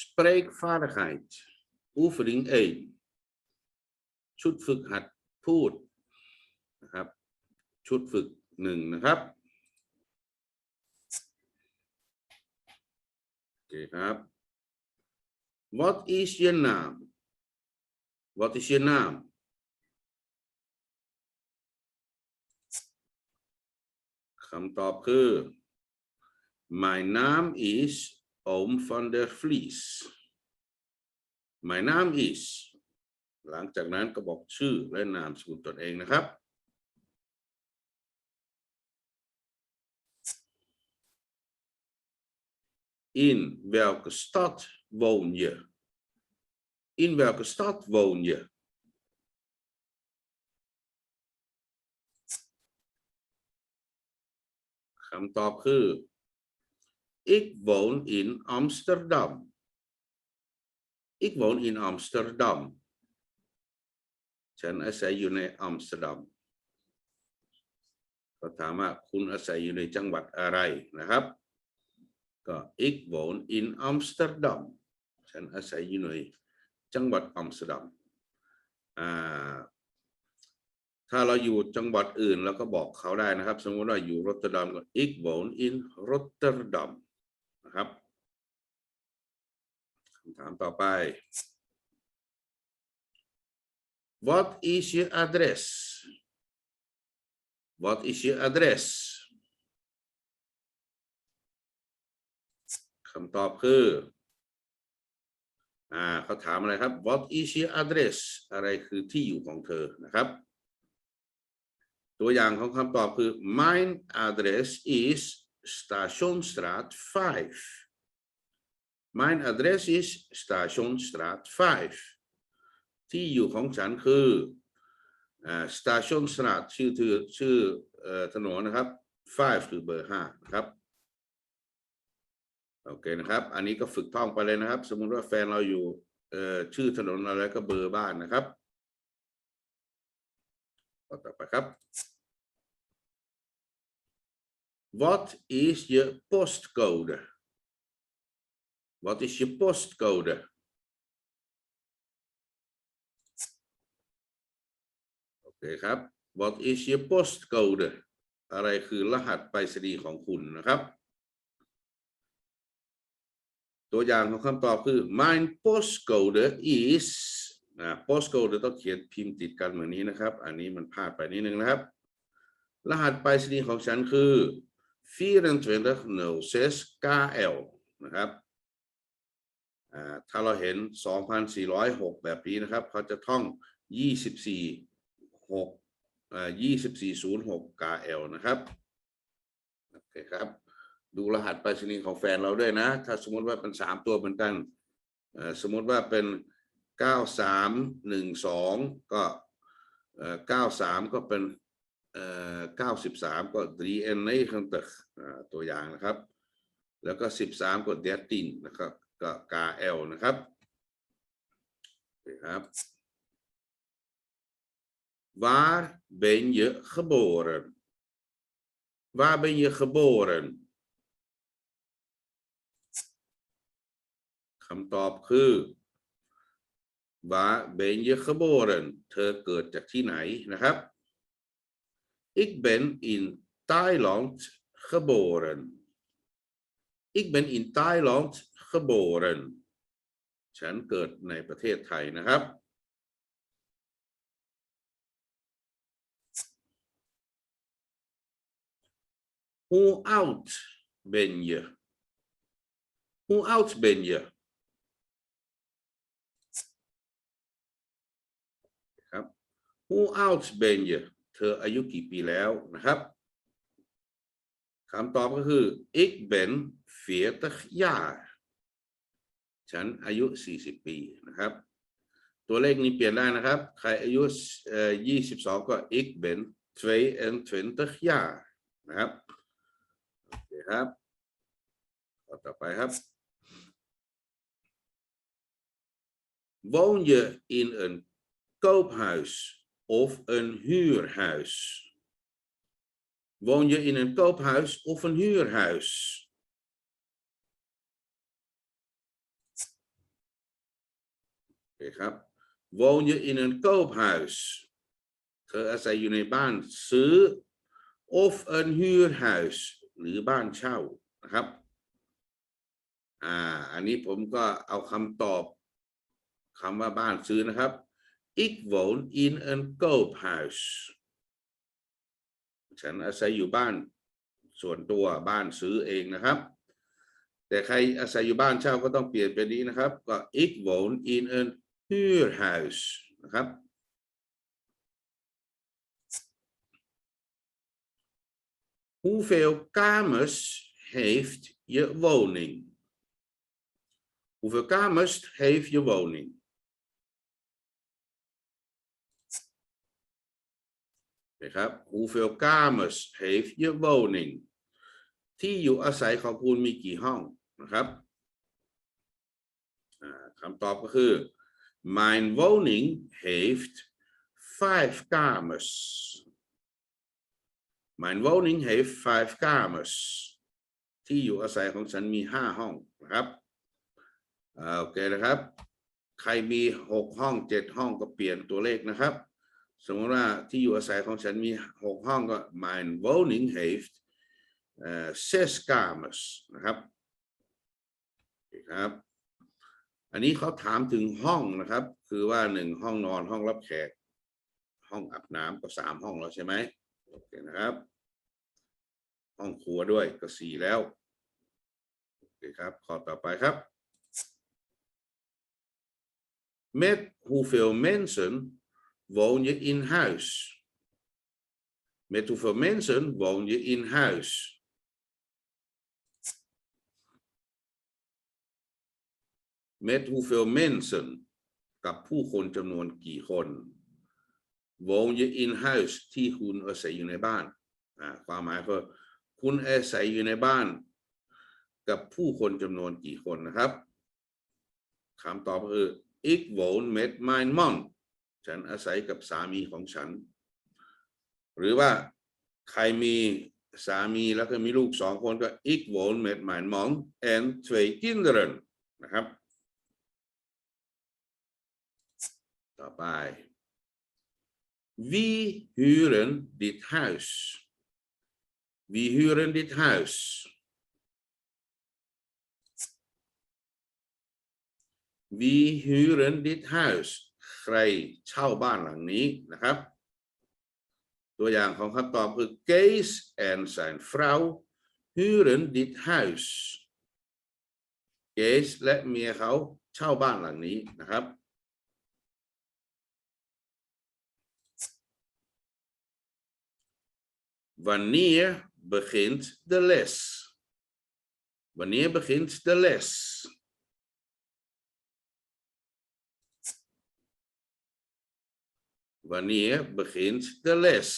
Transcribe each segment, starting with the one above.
spreekvaardigheid oefening 1 ชุดฝึกหัดพูดนะครับ ชุดฝึกหนึ่งนะครับ โอเคครับ What is your name What is your name คำตอบคือ My name is Oom van der Vlies My name is หลังจากนั้นก็บอกชื่อและนามสกุลตนเองนะครับ In welke stad woon je? In welke stad woon je? "คำตอบคือ Ik woon in Amsterdam. Ik woon in Amsterdam. ฉันอาศัยอยู่ในอัมสเตอร์ดัมก็ถามว่าคุณอาศัยอยู่ในจังหวัดอะไรนะครับ ก็ ik woon in Amsterdam ฉันอาศัยอยู่ในจังหวัดอัมสเตอร์ดัมถ้าเราอยู่จังหวัดอื่นเราก็บอกเขาได้นะครับ สมมติว่าอยู่รอตเตอร์ดัมก็ ik woon in Rotterdam นะครับคำถามต่อไป What is your address? What is your address? คำตอบคืออ่าเขาถามอะไรครับ What is your address อะไรคือที่อยู่ของเธอนะครับ ตัวอย่างของคำตอบคือ Mine address is Stationstraat 5 Mine address is Stationstraat 5 ที่อยู่ของฉันคืออ่า Station Straat ชื่อถือชื่อถนนนะครับ 5 คือเบอร์ 5 นะครับ โอเคนะครับ อันนี้ก็ฝึกท่องไปเลยนะครับ สมมุติว่าแฟนเราอยู่ชื่อถนนอะไรก็เบอร์บ้านนะครับ ต่อไปครับ Wat is your postcode Wat is your postcode โอเคครับ What is your postcode อะไรคือรหัสไปรษณีย์ของคุณนะครับ ตัวอย่างของคำตอบคือ my postcode is นะ postcode ต้องเขียนพิมพ์ติดกันเหมือนนี้นะครับ อันนี้มันพลาดไปนิดนึงนะครับ รหัสไปรษณีย์ของฉันคือ 2406 KL นะครับถ้าเราเห็น 2,406 แบบนี้นะครับ เขาจะท่อง 24 6 2406 KL นะครับโอเคครับ ดูรหัสไปรษณีย์ของแฟนเราด้วยนะ ถ้าสมมติว่าเป็นสามตัวเหมือนกัน สมมติว่าเป็นเก้าสามหนึ่งสองก็เอ่อเก้าสามก็เป็น เอ่อเก้าสิบสามก็ DNA ข้างตึกอ่าตัวอย่างนะครับ แล้วก็สิบสามก็ d 13นะครับก็ KL นะครับโอเคครับ Waar ben je geboren? Waar ben je geboren? คำตอบคือ Waar ben je geboren เธอเกิดจากที่ไหนนะครับ Ik ben in Thailand geboren. Ik ben in Thailand geboren. ฉันเกิดในประเทศไทยนะครับ nou? Hoe oud ben je? Hoe oud ben je? ครับ Hoe oud ben je? เธออายุกี่ปีแล้วนะครับคำตอบก็คือ ik ben 40 jaar ฉันอายุ 40 ปีนะครับ ตัวเลขนี้เปลี่ยนได้นะครับ ใครอายุเอ่อ22 ก็ ik ben 22 jaar นะครับโอเคครับข้อต่อไปครับ Woon je in een koophuis of een huurhuis? Woon je in een koophuis of een huurhuis? เคครับ woon je in een koophuis เธออาศัยอยู่ในบ้านซื้อ of een huurhuis หรือบ้านเช่านะครับ อ่า อันนี้ผมก็เอาคำตอบคำว่าบ้านซื้อนะครับ ik woon in een koophuis ฉันอาศัยอยู่บ้าน ส่วนตัวบ้านซื้อเองนะครับ แต่ใครอาศัยอยู่บ้านเช่าก็ต้องเปลี่ยนเป็นนี้นะครับ ก็ ik woon in een huurhuis นะครับ Hoeveel kamers heeft je woning? Hoeveel kamers heeft je woning? Oké, ครับ Hoeveel kamers heeft je woning? ที่อยู่อาศัยของคุณมีกี่ห้องนะครับคำตอบก็คือ Mijn woning heeft vijf kamers. Mijn woning heeft vijf kamers. ที่อยู่อาศัยของฉันมีห้าห้องนะครับโอเคนะครับ ใครมีหกห้องเจ็ดห้องก็เปลี่ยนตัวเลขนะครับ สมมติว่าที่อยู่อาศัยของฉันมีหกห้องก็ Mijn woning heeft zes kamers นะครับครับ อันนี้เขาถามถึงห้องนะครับ คือว่าหนึ่งห้องนอนห้องรับแขก ห้องอาบน้ำก็สามห้องแล้วใช่ไหมโอเคนะครับ ห้องครัวด้วยก็สี่แล้วโอเคครับข้อต่อไปครับ Met hoeveel mensen woon je in huis? Met hoeveel mensen woon je in huis? Met hoeveel mensen กับผู้คนจำนวนกี่คน woon je in huis ที่คุณอาศัยอยู่ในบ้านความหมายคือคุณอาศัยอยู่ในบ้าน กับผู้คนจำนวนกี่คนนะครับคำตอบคือ ik woon met mijn man ฉันอาศัยกับสามีของฉัน หรือว่าใครมีสามีแล้วก็มีลูกสองคนก็ ik woon met mijn man en twee kinderen นะครับ ต่อไป Wie huren dit huis? Wie huren dit huis? Wie huren dit huis? ใครเช่าบ้านหลังนี้นะครับ ตัวอย่างของคำตอบคือ Kees en zijn vrouw huren dit huis. Kees และเมียเขาเช่าบ้านหลังนี้นะครับ Wanneer begint de les? Wanneer begint de les? Wanneer begint de les?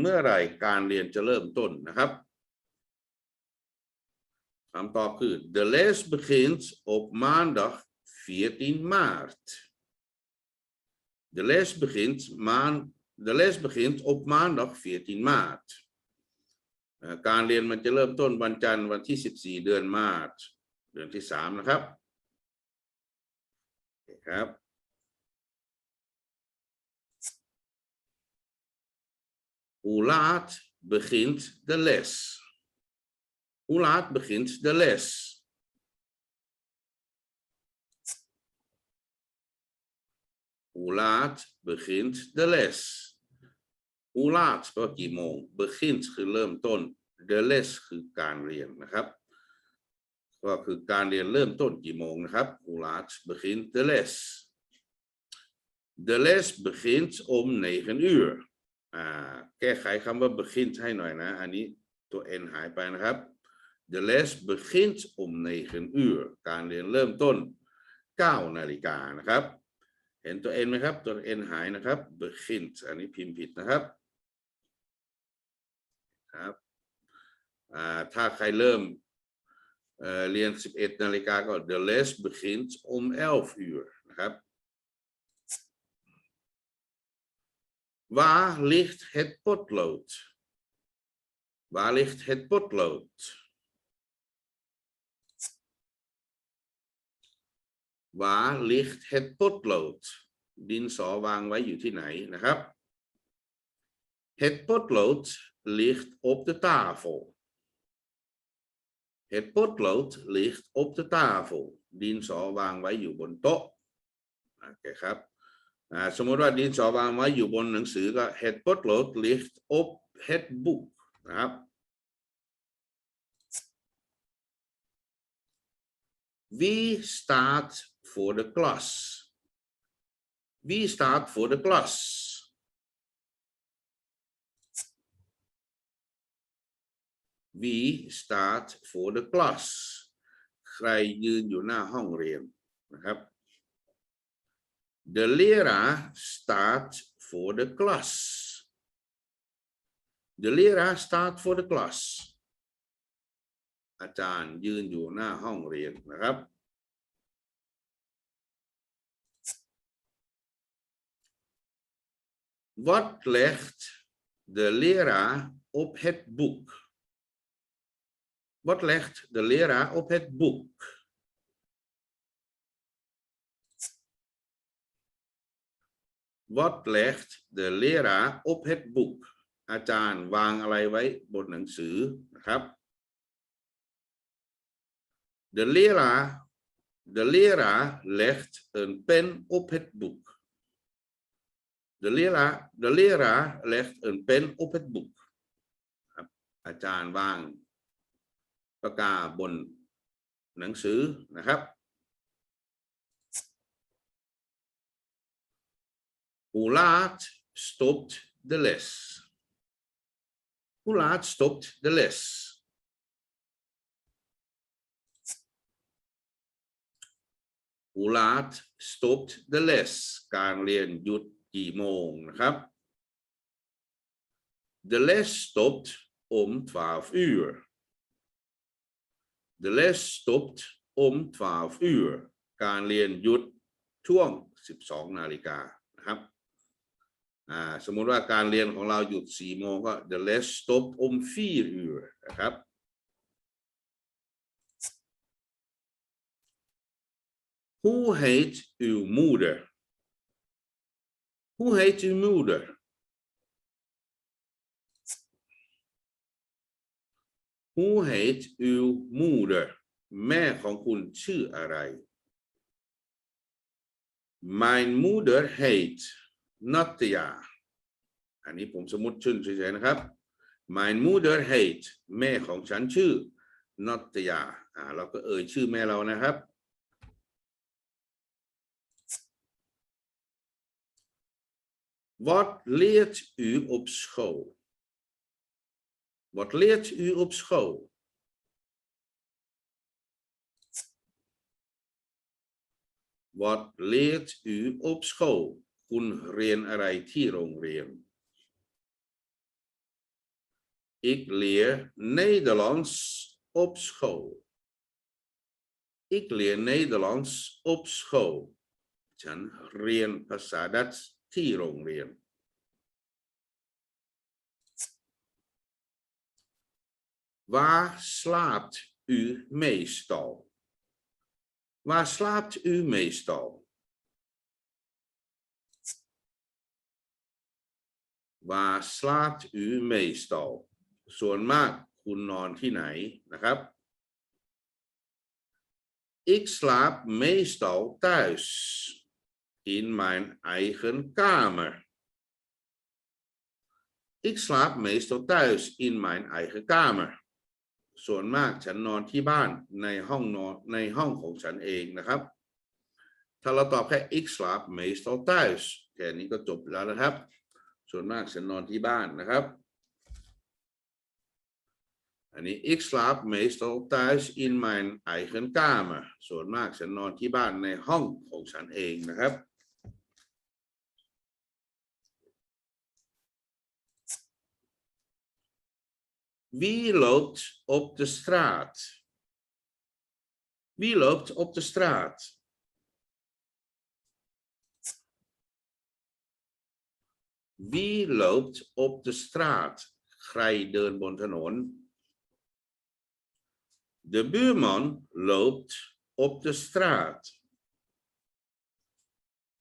เมื่อไรการเรียนจะเริ่มต้นนะครับคำตอบคือ De les begint op maandag 14 maart. De les begint maan De les begint op maandag 14 maart. การเรียนมันจะเริ่มต้นวันจันทร์วันที่ 14 เดือนมาร์ชเดือนที่ 3 นะครับครับ Hoe laat begint de les? Hoe laat begint de les? Hoe laat begint de les? Hoe laat ก็กี่โมง begint คือเริ่มต้น the les คือการเรียนนะครับ ก็คือการเรียนเริ่มต้นกี่โมงนะครับ Hoe laat begint de les? De les begint om 9 uur อ่า แก้ไขคำว่า begint ให้หน่อยนะ อันนี้ตัว n หายไปนะครับ De les begint om 9 uur การเรียนเริ่มต้น 9 นาฬิกานะครับ เห็นตัว n ไหมครับ ตัว n หายนะครับ begint อันนี้พิมพ์ผิดนะครับครับอ่าถ้าใครเริ่มเอ่อเรียน 11 นาฬิกาก็ the les begint om 11 uur นะครับ Waar ligt het potlood? Waar ligt het potlood? Waar ligt het potlood ดินสอวางไว้อยู่ที่ไหนนะครับ Het potlood ligt op de tafel Het potlood ligt op de tafel ดินสอวางไว้อยู่บนโต๊ะโอเคครับอ่า สมมติว่าดินสอวางไว้อยู่บนหนังสือก็ Het potlood ligt op het boek นะครับ we staat voor de klas? Wie staat voor de klas? Wie staat voor de klas? ใครยืนอยู่หน้าห้องเรียนนะครับ De leraar staat voor de klas. De leraar staat voor de klas. อาจารย์ยืนอยู่หน้าห้องเรียนนะครับ Wat legt de leraar op het boek? Wat legt de leraar op het boek? Wat legt de leraar op het boek? อาจารย์วางอะไรไว้บนหนังสือนะครับ De leraar, de leraar legt een pen op het boek. De leraar, de leraar legt een pen op het boek. ครับอาจารย์วางปากกาบนหนังสือนะครับ Hoe laat stopt de les? Hoe laat stopt de les? Hoe laat stopt de les การเรียนหยุดกี่โมงนะครับ De les stopt om 12 uur. De les stopt om 12 uur การเรียนหยุดช่วง 12 นาฬิกานะครับ อ่าสมมุติว่าการเรียนของเราหยุด4โมงก็ The less stop om 4 uur นะครับ Hoe heet uw moeder? Hoe heet uw moeder? Hoe heet uw moeder? แม่ของคุณชื่ออะไร Mijn moeder heet Natia อันนี้ผมสมมติชื่อเฉยๆนะครับ Mijn moeder heet แม่ของฉันชื่อ Natia อ่า เราก็เอ่ยชื่อแม่เรานะครับ Wat leert u op school? Wat leert u op school? Wat leert u op school? คุ ณเรียนอะไรที่โรงเรียน Ik leer Nederlands op school. Ik leer Nederlands op school. ฉันเรียนภาษาดัตช์ที่โรงเรียน Waar slaapt u meestal? Waar slaapt u meestal? Waar slaapt u meestal? ส่วนมากคุณนอนที่ไหนนะครับ Ik slaap meestal thuis in mijn eigen kamer. Ik slaap meestal thuis in mijn eigen kamer. ส่วนมากฉันนอนที่บ้านในห้องนอนในห้องของฉันเองนะครับ ถ้าเราตอบแค่ ik slaap meestal thuis แค่นี้ก็จบแล้วนะครับ ส่วนมากฉันนอนที่บ้านนะครับ อันนี้ ik slaap meestal thuis in mijn eigen kamer ส่วนมากฉันนอนที่บ้านในห้องของฉันเองนะครับ Wie loopt op de straat? Wie loopt op de straat? Wie loopt op de straat? ใครเดินบนถนน De buurman loopt op de straat.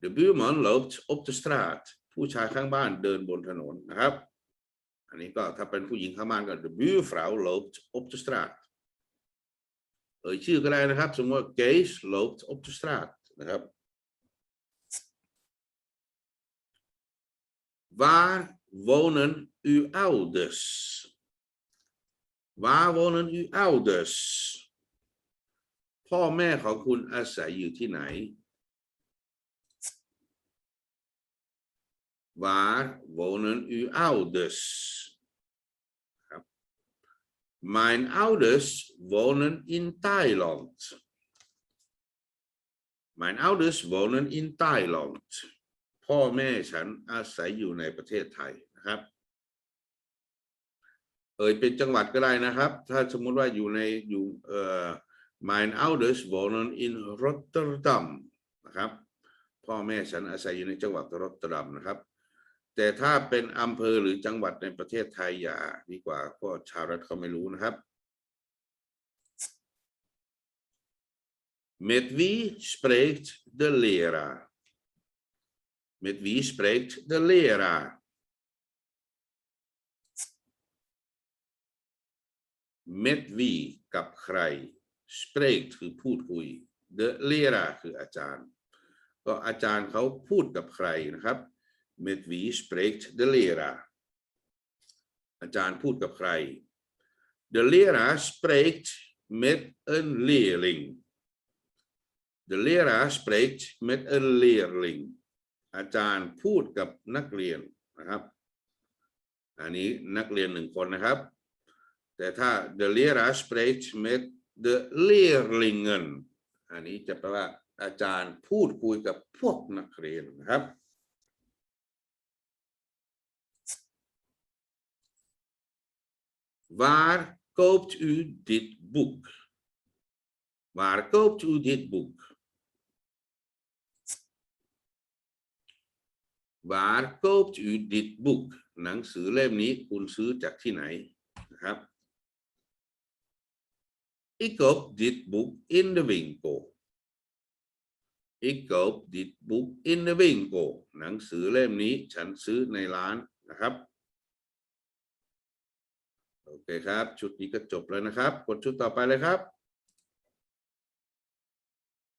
De buurman loopt op de straat ผู้ชายข้างบ้านเดินบนถนนนะครับ อันนี้ก็ถ้าเป็นผู้หญิงข้างบ้านก็ de buurvrouw loopt op de straat เอ่ยชื่อก็ได้นะครับ สมมติว่า Kees loopt op de straat นะครับ Waar wonen uw ouders? Waar wonen uw ouders? พ่อแม่ของคุณอาศัยอยู่ที่ไหน Waar wonen uw ouders? ครับ Mijn ouders wonen in Thailand. Mijn ouders wonen in Thailand. พ่อแม่ฉันอาศัยอยู่ในประเทศไทยนะครับ เอ่ยเป็นจังหวัดก็ได้นะครับ ถ้าสมมุติว่าอยู่ในอยู่เอ่อ Mijn ouders wonen in Rotterdam นะครับ พ่อแม่ฉันอาศัยอยู่ในจังหวัดรอตเตอร์ดัมนะครับ แต่ถ้าเป็นอำเภอหรือจังหวัดในประเทศไทยอย่าดีกว่าเพราะชาวรัฐเขาไม่รู้นะครับ Met wie spreekt de leraar? Met wie spreekt de leraar? Met wie กับใคร spreekt คือพูดคุย de leraar คืออาจารย์ ก็อาจารย์เขาพูดกับใครนะครับ met wie spreekt de leraar อาจารย์พูดกับใคร de leraar spreekt met een leerling de leraar spreekt met een leerling อาจารย์พูดกับนักเรียนนะครับ อันนี้นักเรียนหนึ่งคนนะครับ แต่ถ้า de leraar spreekt met de leerlingen อันนี้จะแปลว่าอาจารย์พูดคุยกับพวกนักเรียนนะครับ Waar koopt u dit boek? Waar koopt u dit boek? Waar koopt u dit boek? หนังสือเล่มนี้คุณซื้อจากที่ไหนนะครับ Ik koop dit boek in de winkel. Ik koop dit boek in de winkel. หนังสือเล่มนี้ฉันซื้อในร้านนะครับ โอเคครับ ชุดนี้ก็จบแล้วนะครับกดชุดต่อไปเลยครับ